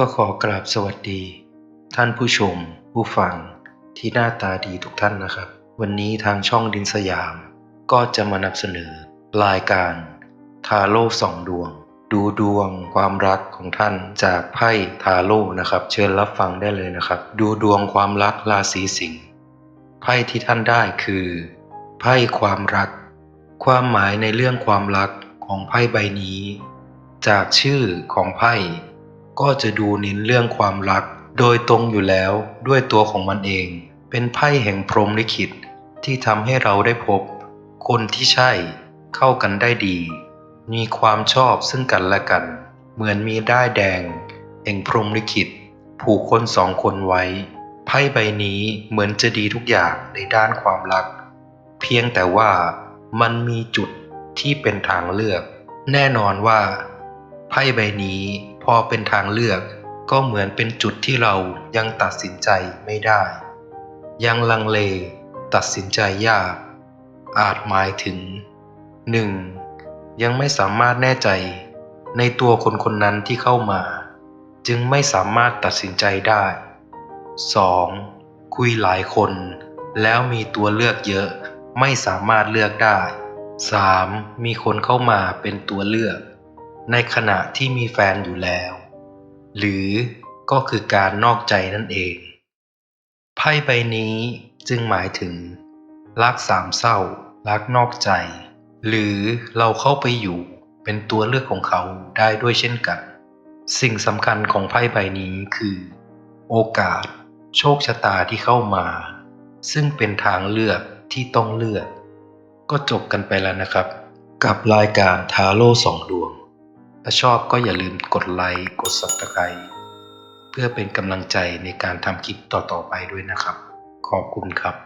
ก็ขอกราบสวัสดี ท่านผู้ชม ผู้ฟังที่หน้าตาดีทุกท่านนะครับ วันนี้ทางช่องดินสยาม ก็จะมานำเสนอ รายการทาโร่สองดวง ดูดวงความรักของท่านจากไพ่ทาโร่นะครับ เชิญรับฟังได้เลยนะครับ ดูดวงความรักราศีสิงห์ไพ่ที่ท่านได้คือ ไพ่ความรัก ความหมายในเรื่องความรักของไพ่ใบนี้ จากชื่อของไพ่ ก็จะดูเน้นเรื่องความรัก โดยตรงอยู่แล้วด้วยตัวของมันเอง เป็นไพ่แห่งพรหมลิขิตที่ทำให้เราได้พบ คนที่ใช่เข้ากันได้ดี มีความชอบซึ่งกันและกัน เหมือนมีด้ายแดง แห่งพรหมลิขิต ผูกคนสองคนไว้ ไพ่ใบนี้เหมือนจะดีทุกอย่างในด้านความรัก เพียงแต่ว่ามันมีจุดที่เป็นทางเลือก แน่นอนว่า ไพ่ใบนี้ พอเป็นทางเลือก ก็เหมือนเป็นจุดที่เรายังตัดสินใจไม่ได้ ยังลังเล ตัดสินใจยาก อาจหมายถึง 1. ยังไม่สามารถแน่ใจในตัวคนคนนั้นที่เข้ามา จึงไม่สามารถตัดสินใจได้ 2. คุยหลายคน แล้วมีตัวเลือกเยอะไม่สามารถเลือกได้ 3. มีคนเข้ามาเป็นตัวเลือก ในขณะที่มีแฟนอยู่แล้ว หรือก็คือการนอกใจนั่นเอง ไพ่ใบนี้จึงหมายถึง รักสามเศร้า รักนอกใจ หรือเราเข้าไปอยู่เป็นตัวเลือกของเขาได้ด้วยเช่นกัน สิ่งสำคัญของไพ่ใบนี้คือ โอกาส โชคชะตาที่เข้ามา ซึ่งเป็นทางเลือกที่ต้องเลือก ก็จบกันไปแล้วนะครับ กับรายการทาโร่สองดวง ถ้าชอบก็อย่าลืมกดไลค์กด subscribe เพื่อเป็นกำลังใจในการทำคลิปต่อๆไปด้วยนะครับ ขอบคุณครับ